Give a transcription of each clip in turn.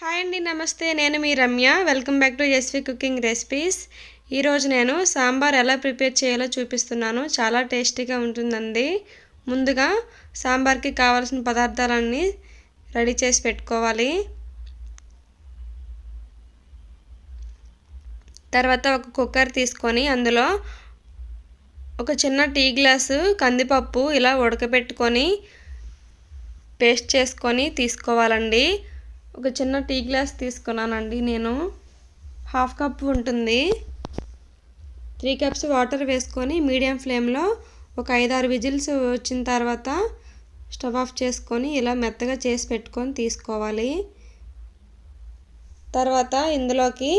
Hi అండి నమస్తే. నేను మీ Ramya. Welcome back to SV cooking recipes ఈరోజు నేను సాంబార్ ఎలా ప్రిపేర్ చేయాలో చూపిస్తున్నాను. చాలా టేస్టీగా ఉంటుందండి. ముందుగా సాంబార్కి కావాల్సిన పదార్థాలన్నీ రెడీ చేసి పెట్టుకోవాలి. తర్వాత ఒక కుక్కర్ తీసుకొని అందులో ఒక చిన్న టీ గ్లాసు కందిపప్పు ఇలా ఉడకబెట్టుకొని పేస్ట్ చేసుకొని తీసుకోవాలండి. ఒక చిన్న టీ గ్లాస్ తీసుకున్నానండి నేను. హాఫ్ కప్ ఉంటుంది. త్రీ కప్స్ వాటర్ వేసుకొని మీడియం ఫ్లేమ్లో ఒక ఐదారు విజిల్స్ వచ్చిన తర్వాత స్టవ్ ఆఫ్ చేసుకొని ఇలా మెత్తగా చేసి పెట్టుకొని తీసుకోవాలి. తర్వాత ఇందులోకి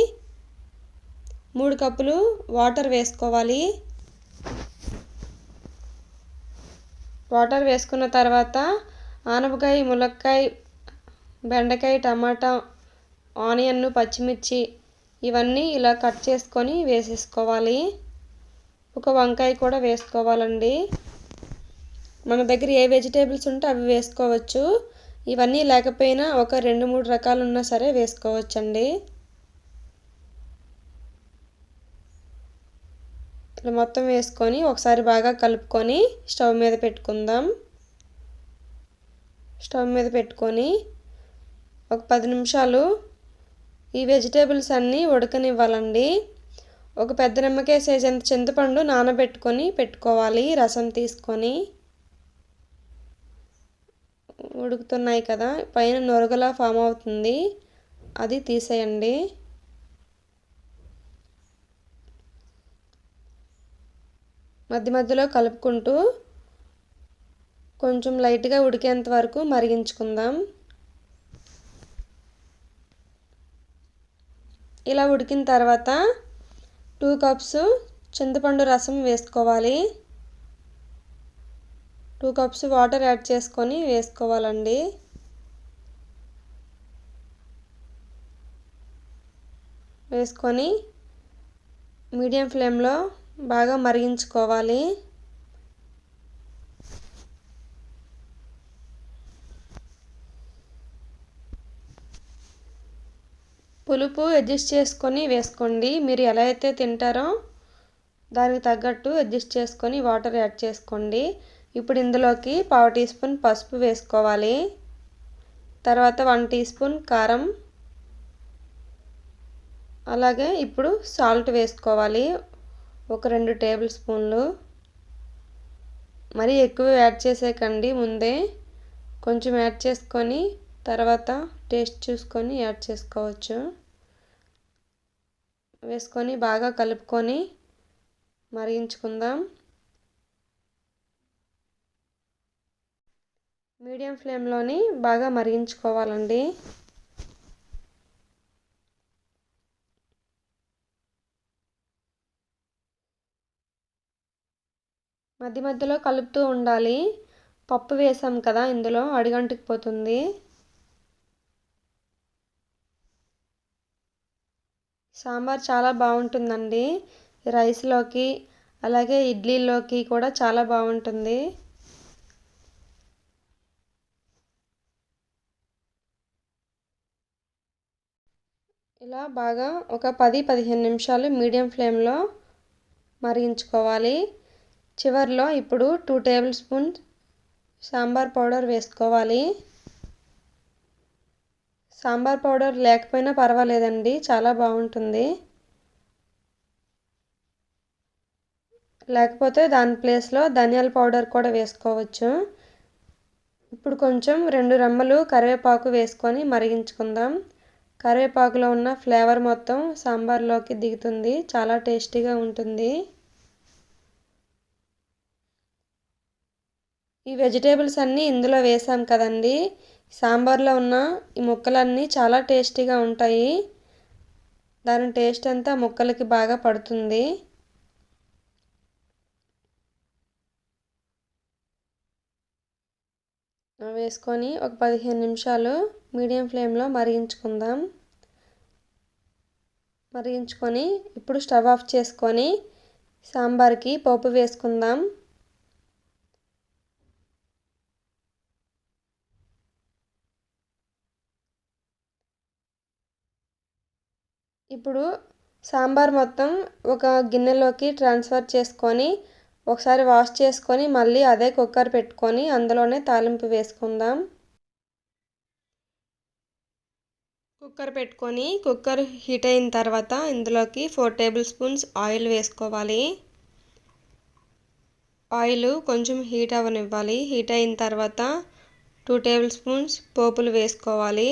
మూడు కప్పులు వాటర్ వేసుకోవాలి. వాటర్ వేసుకున్న తర్వాత ఆనపకాయ ములక్కాయ బెండకాయ టమాటా ఆనియన్ పచ్చిమిర్చి ఇవన్నీ ఇలా కట్ చేసుకొని వేసేసుకోవాలి. ఒక వంకాయ కూడా వేసుకోవాలండి. మన దగ్గర ఏ వెజిటేబుల్స్ ఉంటే అవి వేసుకోవచ్చు. ఇవన్నీ లేకపోయినా ఒక రెండు మూడు రకాలు ఉన్నా సరే వేసుకోవచ్చండి. ఇలా మొత్తం వేసుకొని ఒకసారి బాగా కలుపుకొని స్టవ్ మీద పెట్టుకుందాం. స్టవ్ మీద పెట్టుకొని ఒక పది నిమిషాలు ఈ వెజిటేబుల్స్ అన్నీ ఉడకనివ్వాలండి. ఒక పెద్ద నిమ్మకాయ సైజ్ అంత చింతపండు నానబెట్టుకొని పెట్టుకోవాలి రసం తీసుకొని. ఉడుకుతున్నాయి కదా పైన నొరగలా ఫామ్ అవుతుంది. అది తీసేయండి. మధ్య మధ్యలో కలుపుకుంటూ కొంచెం లైట్గా ఉడికేంత వరకు మరిగించుకుందాం. ఇలా ఉడికిన తర్వాత టూ కప్స్ చింతపండు రసం వేసుకోవాలి. టూ కప్స్ వాటర్ యాడ్ చేసుకొని వేసుకోవాలండి. వేసుకొని మీడియం ఫ్లేమ్లో బాగా మరిగించుకోవాలి. పులుపు అడ్జస్ట్ చేసుకొని వేసుకోండి. మీరు ఎలా అయితే తింటారో దానికి తగ్గట్టు అడ్జస్ట్ చేసుకొని వాటర్ యాడ్ చేసుకోండి. ఇప్పుడు ఇందులోకి పావు టీ స్పూన్ పసుపు వేసుకోవాలి. తర్వాత వన్ టీ స్పూన్ కారం. అలాగే ఇప్పుడు సాల్ట్ వేసుకోవాలి. ఒక రెండు టేబుల్ స్పూన్లు. మరీ ఎక్కువ యాడ్ చేసేకండి ముందే. కొంచెం యాడ్ చేసుకొని తర్వాత టేస్ట్ చూసుకొని యాడ్ చేసుకోవచ్చు. వేసుకొని బాగా కలుపుకొని మరిగించుకుందాం. మీడియం ఫ్లేమ్లోని బాగా మరిగించుకోవాలండి. మధ్య మధ్యలో కలుపుతూ ఉండాలి. పప్పు వేసాం కదా ఇందులో అడిగంటికి పోతుంది సాంబార్ చాలా బాగుంటుందండి. రైస్లోకి అలాగే ఇడ్లీలోకి కూడా చాలా బాగుంటుంది. ఇలా బాగా ఒక పది పదిహేను నిమిషాలు మీడియం ఫ్లేమ్లో మరిగించుకోవాలి. చివరిలో ఇప్పుడు two tablespoon sambar powder వేసుకోవాలి. సాంబార్ పౌడర్ లేకపోయినా పర్వాలేదండి చాలా బాగుంటుంది. లేకపోతే దాని ప్లేస్లో ధనియాల పౌడర్ కూడా వేసుకోవచ్చు. ఇప్పుడు కొంచెం రెండు రెమ్మలు కరివేపాకు వేసుకొని మరిగించుకుందాం. కరివేపాకులో ఉన్న ఫ్లేవర్ మొత్తం సాంబార్లోకి దిగుతుంది చాలా టేస్టీగా ఉంటుంది. ఈ వెజిటేబుల్స్ అన్నీ ఇందులో వేసాం కదండి. సాంబార్లో ఉన్న ఈ ముక్కలన్నీ చాలా టేస్టీగా ఉంటాయి. దాని టేస్ట్ అంతా ముక్కలకి బాగా పడుతుంది. వేసుకొని ఒక పదిహేను నిమిషాలు మీడియం ఫ్లేమ్లో మరిగించుకుందాం. మరిగించుకొని ఇప్పుడు స్టవ్ ఆఫ్ చేసుకొని సాంబార్కి పోపు వేసుకుందాం. ఇప్పుడు సాంబార్ మొత్తం ఒక గిన్నెలోకి ట్రాన్స్ఫర్ చేసుకొని ఒకసారి వాష్ చేసుకొని మళ్ళీ అదే కుక్కర్ పెట్టుకొని అందులోనే తాలింపు వేసుకుందాం. కుక్కర్ పెట్టుకొని కుక్కర్ హీట్ అయిన తర్వాత ఇందులోకి ఫోర్ టేబుల్ స్పూన్స్ ఆయిల్ వేసుకోవాలి. ఆయిల్ కొంచెం హీట్ అవ్వనివ్వాలి. హీట్ అయిన తర్వాత టూ టేబుల్ స్పూన్స్ పోపులు వేసుకోవాలి.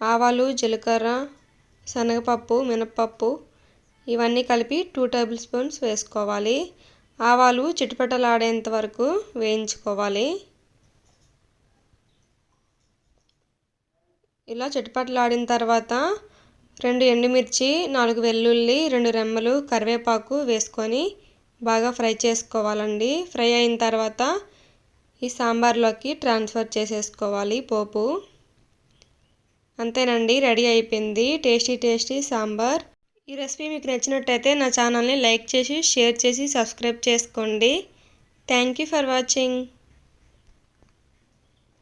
ఆవాలు జీలకర్ర శనగపప్పు మినప్పప్పు ఇవన్నీ కలిపి టూ టేబుల్ స్పూన్స్ వేసుకోవాలి. ఆవాలు చిటపటలాడేంత వరకు వేయించుకోవాలి. ఇలా చిటపటలాడిన తర్వాత రెండు ఎండుమిర్చి నాలుగు వెల్లుల్లి రెండు రెమ్మలు కరివేపాకు వేసుకొని బాగా ఫ్రై చేసుకోవాలండి. ఫ్రై అయిన తర్వాత ఈ సాంబార్లోకి ట్రాన్స్ఫర్ చేసేసుకోవాలి పోపు. అంతేనండి రెడీ అయిపోయింది. Tasty tasty sambar. ఈ రెసిపీ మీకు నచ్చినట్టయితే నా ఛానల్ని లైక్ చేసి షేర్ చేసి సబ్స్క్రైబ్ చేసుకోండి. Thank you for watching.